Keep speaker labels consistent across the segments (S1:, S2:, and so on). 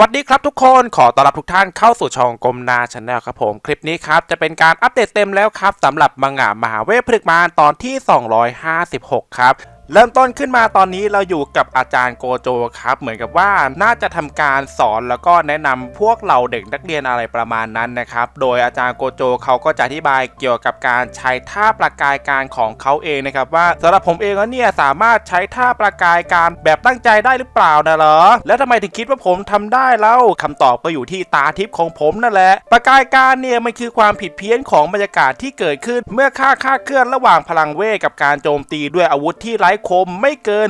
S1: วัสดีครับทุกคนขอต้อนรับทุกท่านเข้าสู่ช่องกรมนาชาแนลครับผม คลิปนี้ครับ จะเป็นการอัปเดตเต็มแล้วครับสำหรับมังงะมหาเวทพฤกมานตอนที่ 256 ครับ เริ่มต้นขึ้นมาตอนนี้เราอยู่กับอาจารย์โกโจครับ เหมือนกับว่าน่าจะทำการสอนแล้วก็แนะนำพวกเราเด็กนักเรียนอะไรประมาณนั้นนะครับ โดยอาจารย์โกโจเขาก็จะอธิบายเกี่ยวกับการใช้ท่าประกายการของเขาเองนะครับว่าสำหรับผมเองแล้วเนี่ยสามารถใช้ท่าประกายการแบบตั้งใจได้หรือเปล่านะเหรอ แล้วทำไมถึงคิดว่าผมทำได้เล่าคำตอบก็อยู่ที่ตาทิพย์ของผมนั่นแหละ ประกายการเนี่ยมันคือความผิดเพี้ยนของบรรยากาศที่เกิดขึ้น เมื่อค่าค่าเคลื่อนระหว่างพลังเวทกับการโจมตีด้วยอาวุธที่ไร้คมไม่เกิน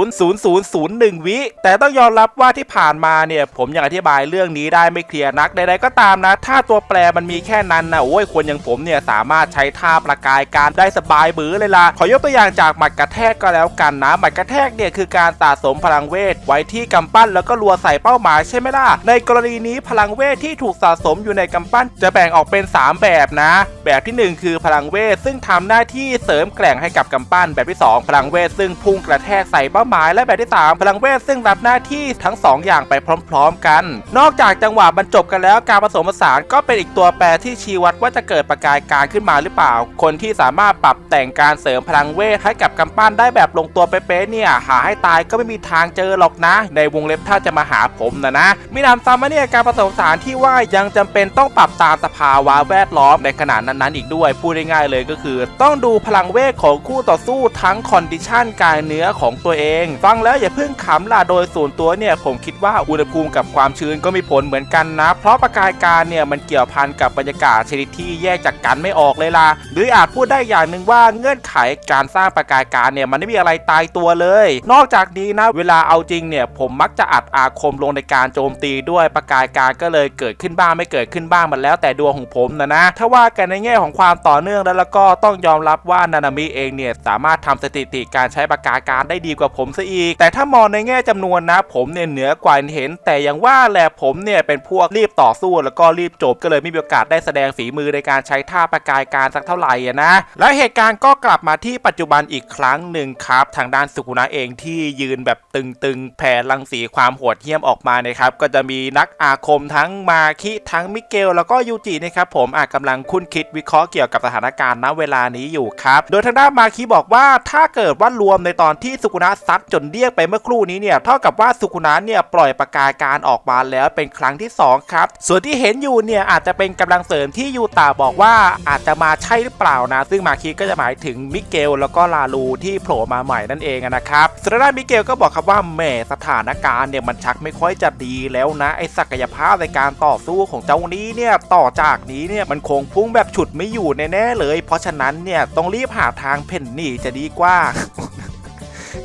S1: 0.000001 วิ แต่ต้องยอมรับว่าที่ผ่านมาเนี่ย ผมยังอธิบายเรื่องนี้ได้ไม่เคลียร์นักใดๆก็ตามนะ ถ้าตัวแปรมันมีแค่นั้นนะโอ้ยคนอย่างผมเนี่ยสามารถใช้ท่าประกายการได้สบายบือเลยล่ะขอยกตัวอย่างจากหมัดกระแทกก็แล้วกันนะหมัดกระแทกเนี่ยคือการสะสมพลังเวทไว้ที่กำปั้นแล้วก็รัวใส่เป้าหมายใช่ไหมล่ะในกรณีนี้พลังเวทที่ถูกสะสมอยู่ในกำปั้น จะแบ่งออกเป็น 3 แบบนะ แบบทีหนึ่1 คือพลังเวทซึ่งทำหน้าที่เสริมแกร่งให้กับกำปั้นแบบที่2 พลังเวทซึ่งพุ่งกระแทกใส่เป้าหมายและแบบที่ 3 พลังเวทซึ่งรับหน้าที่ทั้ง 2 อย่างไปพร้อม ๆ กัน นอกจากจังหวะบรรจบกันแล้วการผสมผสานก็เป็นอีกตัวแปรที่ชี้วัดว่าจะเกิดประกายการขึ้นมาหรือเปล่า คนที่สามารถปรับแต่งการเสริมพลังเวทให้กับกำปั้นได้แบบลงตัวเป๊ะๆเนี่ยหาให้ตายก็ไม่มีทางเจอหรอกนะ ในวงเล็บถ้าจะมาหาผมนะนะมีนำซ้ำมาเนี่ยการผสมผสานที่ว่ายังจำเป็นต้องปรับตามสภาวะแวดล้อมในขณะนั้นๆ อีกด้วยพูดง่ายๆเลยก็คือ ต้องดูพลังเวทของคู่ต่อสู้ทัังคอนดิชันกายเนื้อของตัวเอง ฟังแล้วอย่าเพิ่งขำล่ะโดยส่วนตัวเนี่ยผมคิดว่าอุณหภูมิกับความชื้นก็มีผลเหมือนกันนะ เพราะประกายการเนี่ยมันเกี่ยวพันกับบรรยากาศชนิดที่แยกจากกันไม่ออกเลยล่ะหรืออาจพูดได้อย่างหนึ่งว่าเงื่อนไขการสร้างประกายการเนี่ยมันไม่มีอะไรตายตัวเลย นอกจากนี้นะเวลาเอาจริงเนี่ยผมมักจะอัดอาคมลงในการโจมตีด้วยประกายการก็เลยเกิดขึ้นบ้างไม่เกิดขึ้นบ้างมันแล้วแต่ดวงของผมนะนะถ้าว่ากันในแง่ของความต่อเนื่องแล้วก็ต้องยอมรับว่านานามิเองเนี่ยสามารถทำสถิติการใช้ประกายการได้ดีกว่าผมซะอีก แต่ถ้ามองในแง่จำนวนนะ ผมเนี่ยเหนือกว่าเห็น แต่อย่างว่าแหละผมเนี่ยเป็นพวกรีบต่อสู้แล้วก็รีบจบก็เลยไม่มีโอกาสได้แสดงฝีมือในการใช้ท่าประกายการสักเท่าไหร่นะ และเหตุการณ์ก็กลับมาที่ปัจจุบันอีกครั้งหนึ่งครับ ทางด้านสุกุนะเองที่ยืนแบบตึงๆ แผ่รังสีความโหดเหี้ยมออกมานะครับ ก็จะมีนักอาคมทั้งมาคิทั้งมิเกล แล้วก็ยูจินะครับผมอาจกำลังคุ้นคิดวิเคราะห์เกี่ยวกับสถานการณ์ณเวลานี้อยู่ครับ โดยทางด้านมาคิบอกว่าถ้าเกิดว่ารวมในตอนที่สุกุนะซัดจนเรียกไปเมื่อครู่นี้เนี่ยเท่ากับว่าสุกุนะเนี่ยปล่อยประกายการออกมาแล้วเป็นครั้งที่ 2 ครับ ส่วนที่เห็นอยู่เนี่ยอาจจะเป็นกำลังเสริมที่ยูตาบอกว่าอาจจะมาใช่หรือเปล่านะ ซึ่งมาคิก็จะหมายถึงมิเกลแล้วก็ลาลูที่โผล่มาใหม่นั่นเองนะครับส่วนทางด้ามิเกลก็บอกครับว่าแหมสถานการณ์เนี่ยมันชักไม่ค่อยจะดีแล้วนะไอศักยภาพในการต่อสู้ของเจ้านี้เนี่ยต่อจากนี้เนี่ยมันคงพุ่งแบบฉุดไม่อยู่แน่ๆเลย เพราะฉะนั้นเนี่ยต้องรีบหาทางเพ่นหนีจะดีกว่า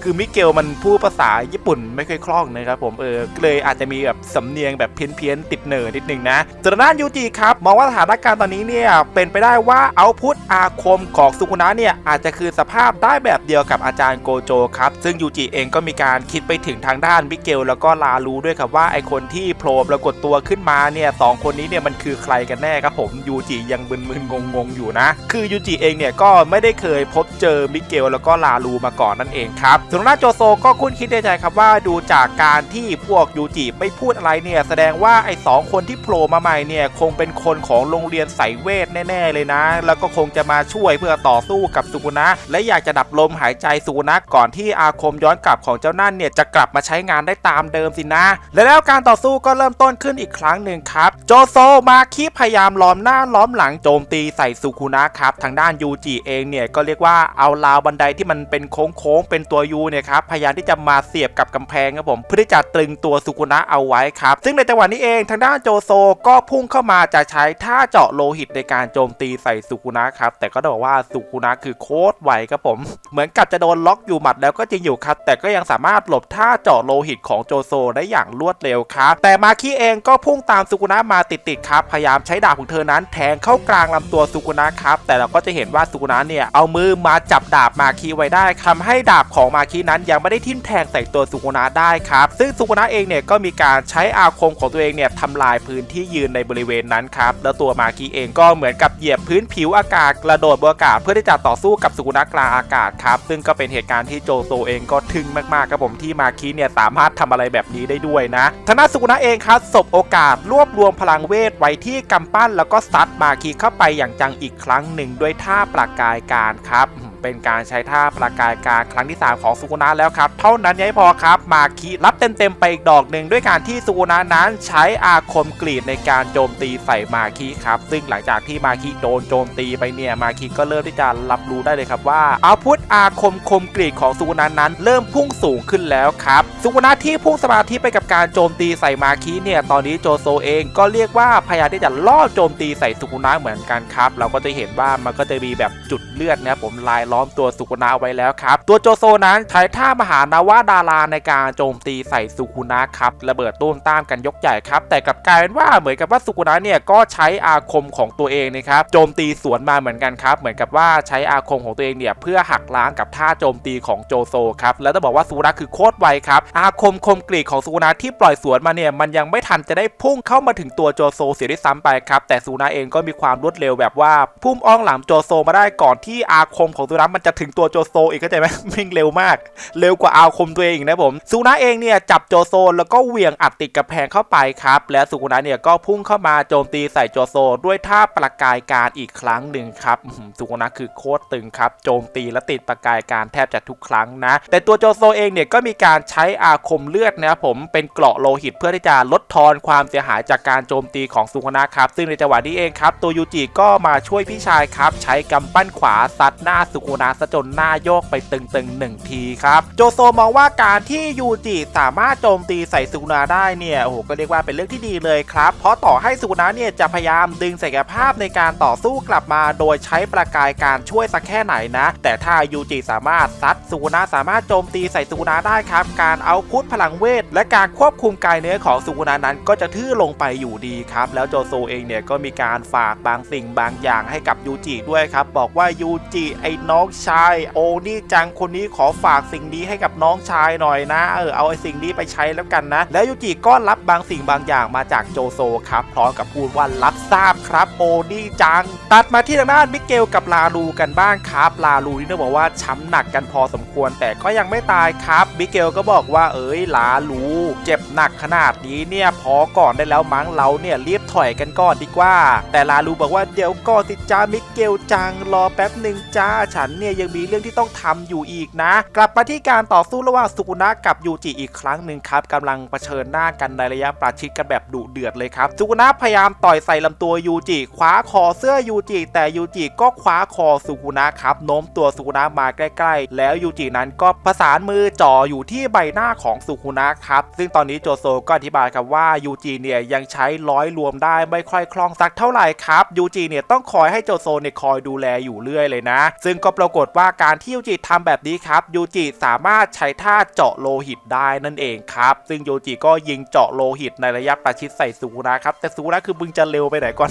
S1: คือมิเกลมันพูดภาษาญี่ปุ่นไม่ค่อยคล่องนะครับผมเออเลยอาจจะมีแบบสำเนียงแบบเพี้ยนๆติดเหนอนิดนึงนะส่วนด้านยูจิครับมองว่าสถานการณ์ตอนนี้เนี่ยเป็นไปได้ว่าเอาพุทอาคมของสุกุนะเนี่ยอาจจะคือสภาพได้แบบเดียวกับอาจารย์โกโจครับซึ่งยูจิเองก็มีการคิดไปถึงทางด้านมิเกลแล้วก็ลาลูด้วยครับว่าไอคนที่โผล่ปรากฏตัวขึ้นมาเนี่ยสองคนนี้เนี่ยมันคือใครกันแน่ครับผมยูจิยังมึนๆงงๆอยู่นะ คือยูจิเองเนี่ยก็ไม่ได้เคยพบเจอมิเกลแล้วก็ลาลูมาก่อนนั่นเองครับส่วนหน้าโจโซก็คุ้นคิดในใจครับว่าดูจากการที่พวกยูจิไม่พูดอะไรเนี่ยแสดงว่าไอ้สองคนที่โผล่มาใหม่เนี่ยคงเป็นคนของโรงเรียนสายเวทแน่ ๆ เลยนะ แล้วก็คงจะมาช่วยเพื่อต่อสู้กับสุกุนะ และอยากจะดับลมหายใจสุกุนะก่อนที่อาคมย้อนกลับของเจ้านั่นเนี่ยจะกลับมาใช้งานได้ตามเดิมสินะ และแล้วการต่อสู้ก็เริ่มต้นขึ้นอีกครั้งหนึ่งครับ โจโซมาคิพยายามล้อมหน้าล้อมหลังโจมตีใส่สุกุนะครับทางด้านยูจิเองเนี่ยก็เรียกว่าเอาราวบันไดที่มันเป็นโค้งๆเป็นตัวยูเนี่ยครับพยายามที่จะมาเสียบกับกำแพงครับผมเพื่อที่จะตรึงตัวสุกุนะเอาไว้ครับซึ่งในจังหวะนี้เองทางด้านโจโซก็พุ่งเข้ามาจะใช้ท่าเจาะโลหิตในการโจมตีใส่สุกุนะครับแต่ก็ต้องบอกว่าสุกุนะคือโคตรไวครับผม เหมือนกับจะโดนล็อกอยู่หมัดแล้วก็จริงอยู่ครับแต่ก็ยังสามารถหลบท่าเจาะโลหิตของโจโซได้อย่างรวดเร็วครับแต่มาคิเองก็พุ่งตามสุกุนะมาติดๆครับพยายามใช้ดาบของเธอนั้นแทงเข้ากลางลำตัวสุกุนะครับแต่เราก็จะเห็นว่าสุกุนะเนี่ยเอามือมาจับดาบมาคิไว้ได้ทำให้ดาบของมาคินั้นยังไม่ได้ทิ่มแทงใส่ตัวสุกุนะได้ครับ ซึ่งสุกุนะเองเนี่ยก็มีการใช้อาคมของตัวเองเนี่ยทำลายพื้นที่ยืนในบริเวณนั้นครับ แล้วตัวมาคิเองก็เหมือนกับเหยียบพื้นผิวอากาศกระโดดบนอากาศเพื่อที่จะต่อสู้กับสุกุนะกลางอากาศครับ ซึ่งก็เป็นเหตุการณ์ที่โจโซเองก็ทึ่งมากๆครับผมที่มาคิเนี่ยสามารถทำอะไรแบบนี้ได้ด้วยนะทางด้าสุกุนะเองครับสบโอกาสรวบรวมพลังเวทไว้ที่กำปั้น แล้วก็ซัดมาคิเข้าไปอย่างจังอีกครั้งหนึ่งด้วยท่าประกายการครับ เป็นการใช้ท่าประกายการครั้งที่ 3 ของสุกุนะแล้วครับ เท่านั้นยังไม่พอครับ มาคิรับเต็มๆไปอีกดอกหนึ่งด้วยการที่สุกุนะนั้นใช้อาคมกรีดในการโจมตีใส่มาคิครับ ซึ่งหลังจากที่มาคิโดนโจมตีไปเนี่ยมาคิก็เริ่มที่จะรับรู้ได้เลยครับว่าอาวุธอาคมคมกรีดของสุกุนะนั้น เริ่มพุ่งสูงขึ้นแล้วครับสุกุนะที่พุ่งสมาธิไปกับการโจมตีใส่มาคิเนี่ยตอนนี้โจโซเองก็เรียกว่าพยายามที่จะล่อโจมตีใส่สุกุนะเหมือนกันครับ เราก็จะเห็นว่ามันก็จะมีแบบจุดเลือดนะผมลายล้อมตัวสุกุนะไว้แล้วครับ ตัวโจโซนั้นใช้ท่ามหานาวาดาราในการโจมตีใส่สุกุนะครับระเบิดตุ้มตามกันยกใหญ่ครับ แต่กลับกลายเป็นว่าเหมือนกับว่าสุกุนะเนี่ยก็ใช้อาคมของตัวเองนะครับโจมตีสวนมาเหมือนกันครับ เหมือนกับว่าใช้อาคมของตัวเองเนี่ยเพื่อหักล้างกับท่าโจมตีของโจโซครับแล้วต้องบอกว่าสุกุนะคือโคตรไวครับอาคมคมกรีดของสุกุนะที่ปล่อยสวนมาเนี่ยมันยังไม่ทันจะได้พุ่งเข้ามาถึงตัวโจโซเสียด้วยซ้ำไปครับแต่สุกุนะเองก็มีความรวดเร็วแบบว่าพุ่มอ้องหลามโจโซมาได้ก่อนที่อาคมของสุกุนะมันจะถึงตัวโจโซอีกเข้าใจไหมวิ่งเร็วมาก เร็วกว่าอาคมตัวเองอีกนะผมสุนะเองเนี่ยจับโจโซแล้วก็เหวี่ยงอัดติดกับแพงเข้าไปครับ และสุกุนะเนี่ยก็พุ่งเข้ามาโจมตีใส่โจโซด้วยท่าประกายการอีกครั้งหนึ่งครับสุกุนะคือโคตรตึงครับ โจมตีและติดประกายการแทบจะทุกครั้งนะ แต่ตัวโจโซเองเนี่ยก็มีการใช้อาคมเลือดนะครับผมเป็นเกราะโลหิตเพื่อที่จะลดทอนความเสียหายจากการโจมตีของสุกุนะครับซึ่งในจังหวะนี้เองครับตัวยูจิก็มาช่วยพี่ชายครับ ใช้กำปั้นขวาซัดหน้าสุกุนะซะจนหน้าโยกไปตึงๆหนึ่งทีครับ โจโซมองว่าการที่ยูจิสามารถโจมตีใส่สุกุนะได้เนี่ยโอ้โหก็เรียกว่าเป็นเรื่องที่ดีเลยครับ เพราะต่อให้สุกุนะเนี่ยจะพยายามดึงศักยภาพในการต่อสู้กลับมา โดยใช้ประกายการช่วยสักแค่ไหนนะ แต่ถ้ายูจิสามารถซัดสุกุนะสามารถโจมตีใส่สุกุนะได้ครับ การเอาพุทพลังเวท และการควบคุมกายเนื้อของสุกุนะนั้นก็จะทื่อลงไปอยู่ดีครับ แล้วโจโซเองเนี่ยก็มีการฝากบางสิ่งบางอย่างให้กับยูจิด้วยครับ บอกว่ายูจิไอ้น้องน้องชาย โอนี่จังคนนี้ขอฝากสิ่งนี้ให้กับน้องชายหน่อยนะ เออเอาไอ้สิ่งนี้ไปใช้แล้วกันนะ แล้วยูจิก็รับบางสิ่งบางอย่างมาจากโจโซครับพร้อมกับพูดว่ารับทราบครับ โอนี่จัง ตัดมาที่ทางด้านมิเกลกับลาลูกันบ้างครับลาลูนี่ต้องบอกว่าช้ำหนักกันพอสมควร แต่ก็ยังไม่ตายครับมิเกลก็บอกว่าเอ้ยลาลูเจ็บหนักขนาดนี้เนี่ยพอก่อนได้แล้วมั้งเราเนี่ยรีบถอยกันก่อนดีกว่า แต่ลาลูบอกว่าเดี๋ยวก่อนสิจ้ามิเกลจังรอแป๊บหนึ่งจ้าฉันเนี่ยยังมีเรื่องที่ต้องทำอยู่อีกนะ กลับมาที่การต่อสู้ระหว่างสุกุนะกับยูจิอีกครั้งหนึ่งครับกำลังเผชิญหน้ากันในระยะประชิดกันแบบดุเดือดเลยครับสุกุนะพยายามต่อยใส่ลำตัวยูจิคว้าคอเสื้อยูจิแต่ยูจิก็คว้าคอสุกุนะครับโน้มตัวสุกุนะมาใกล้ ๆ แล้วยูจินั้นก็ประสานมือจ่ออยู่ที่ใบหน้าของสุกุนะครับซึ่งตอนนี้โจโซก็อธิบายครับว่ายูจิเนี่ยยังใช้ร้อยรวมได้ไม่ค่อยคล่องสักเท่าไหร่ครับยูจิเนี่ยต้องคอยให้โจโซเนี่ยคอยดูแลอยู่เรื่อยเลยนะ ซึ่งก็ปรากฏว่าการที่ยูจิทำแบบนี้ครับยูจิสามารถใช้ท่าเจาะโลหิตได้นั่นเองครับ ซึ่งยูจิก็ยิงเจาะโลหิตในระยะประชิดใส่ซูนะครับแต่ซูนะคือมึงจะเร็วไปไหนก่อน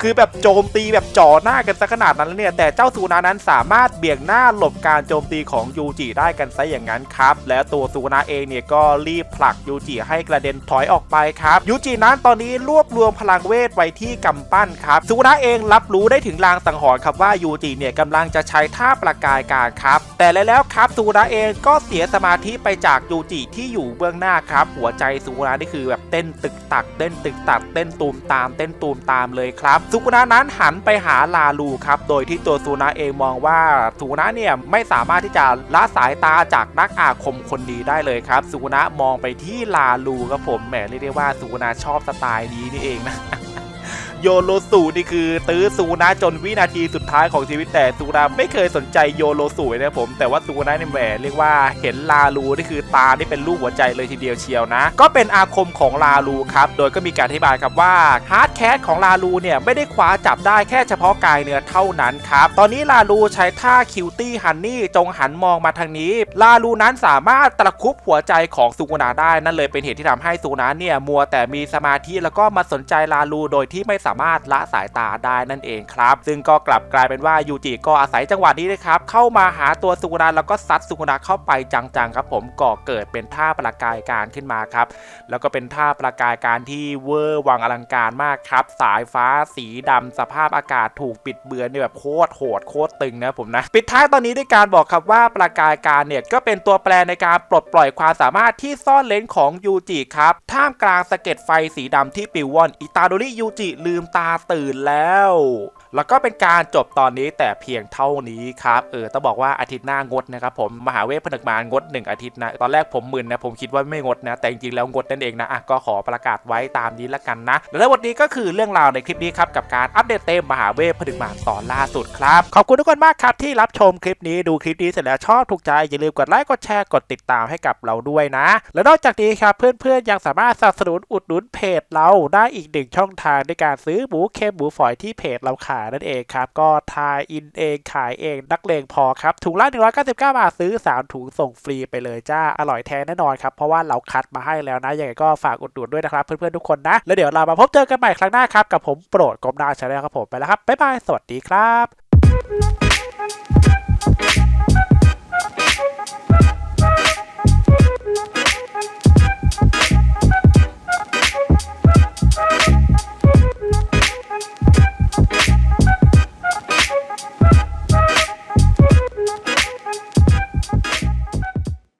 S1: คือแบบโจมตีแบบจ่อหน้ากันซะขนาดนั้นแล้วเนี่ย แต่เจ้าสุนานั้นสามารถเบี่ยงหน้าหลบการโจมตีของยูจิได้กันซะอย่างนั้นครับ และตัวสุนาเองเนี่ยก็รีบผลักยูจิให้กระเด็นถอยออกไปครับยูจินั้นตอนนี้รวบรวมพลังเวทไว้ที่กำปั้นครับสุนาเองรับรู้ได้ถึงลางสังหรณ์ครับว่ายูจิเนี่ยกำลังจะใช้ท่าประกายการครับ แต่แล้วครับสุนาเองก็เสียสมาธิไปจากยูจิที่อยู่เบื้องหน้าครับ หัวใจสุนานี่คือแบบเต้นตึกตักเต้นตึกตักเต้นตูมตามเต้นตูมตามเลยครับสุกุนะนั้นหันไปหาลาลูครับโดยที่ตัวสุนะเองมองว่าสุกุนะเนี่ยไม่สามารถที่จะละสายตาจากนักอาคมคนนี้ได้เลยครับสุกุนะมองไปที่ลาลูครับผมแหมเรียกได้ว่าสุกุนะชอบสไตล์นี้นี่เองนะ โยโรสูนี่คือตื้อซูนะจนวินาทีสุดท้ายของชีวิตแต่ซูนะไม่เคยสนใจโยโรสูเลยนะผม แต่ว่าซูนะเนี่ยแหมเรียกว่าเห็นลาลูนี่คือตาที่เป็นรูปหัวใจเลยทีเดียวเชียวนะ ก็เป็นอาคมของลาลูครับ โดยก็มีการอธิบายครับว่าฮาร์ดแคสของลาลูเนี่ยไม่ได้คว้าจับได้แค่เฉพาะกายเนื้อเท่านั้นครับ ตอนนี้ลาลูใช้ท่าคิวตี้ฮันนี่จงหันมองมาทางนี้ ลาลูนั้นสามารถตะคุบหัวใจของซูกุนาได้นั่นเลยเป็นเหตุที่ทำให้ซูกุนาเนี่ยมัวแต่มีสมาธิแล้วก็มาสนใจลาลูโดยที่ไม่สาามารถละสายตาได้นั่นเองครับ ซึ่งก็กลับกลายเป็นว่ายูจิก็อาศัยจังหวะนี้นะครับเข้ามาหาตัวสุกุระแล้วก็ซัดสุกุระเข้าไปจังๆครับผมก่อเกิดเป็นท่าประกายการขึ้นมาครับแล้วก็เป็นท่าประกายการที่เวอร์วังอลังการมากครับ สายฟ้าสีดำสภาพอากาศถูกปิดเบือนเนี่ยแบบโคตรโหดโคตรตึงนะผมนะปิดท้ายตอนนี้ด้วยการบอกครับว่าประกายการเนี่ยก็เป็นตัวแปรในการปลดปล่อยความสามารถที่ซ่อนเลนของยูจิครับท่ามกลางสะเก็ดไฟสีดำที่ปิววอนอิตาโดริยูจิลืมตาตื่นแล้ว แล้วก็เป็นการจบตอนนี้แต่เพียงเท่านี้ครับ เออต้องบอกว่าอาทิตย์หน้างดนะครับผมมหาเวทผนึกมางด 1 อาทิตย์นะ ตอนแรกผมมึนนะ ผมคิดว่าไม่งดนะ แต่จริงๆแล้วงดนั่นเองนะอะก็ขอประกาศไว้ตามนี้ละกันนะ และวันนี้ก็คือเรื่องราวในคลิปนี้ครับ กับการอัปเดตเต็มมหาเวทผนึกมารตอนล่าสุดครับ ขอบคุณทุกคนมากครับที่รับชมคลิปนี้ดูคลิปนี้เสร็จแล้วชอบถูกใจอย่าลืมกดไลค์กดแชร์กดติดตามให้กับเราด้วยนะ และนอกจากนี้ครับเพื่อนๆยังสามารถสนับสนุนอุดหนุนเพจเราได้อีกหนึ่งช่องทางในการซื้อหมูเค็มหมูฝอยที่เพจเราขายนั่นเองครับ ก็ทายอินเองขายเองนักเลงพอครับ ถุงละ 199 บาทซื้อ 3 ถุงส่งฟรีไปเลยจ้า อร่อยแท้แน่นอนครับ เพราะว่าเราคัดมาให้แล้วนะ ยังไงก็ฝากอุดหนุนด้วยนะครับเพื่อนๆทุกคนนะ แล้วเดี๋ยวเรามาพบเจอกันใหม่ครั้งหน้าครับ กับผมโปรดกรมนาชาแนลครับผมไปแล้วครับบ๊ายบายสวัสดีครับ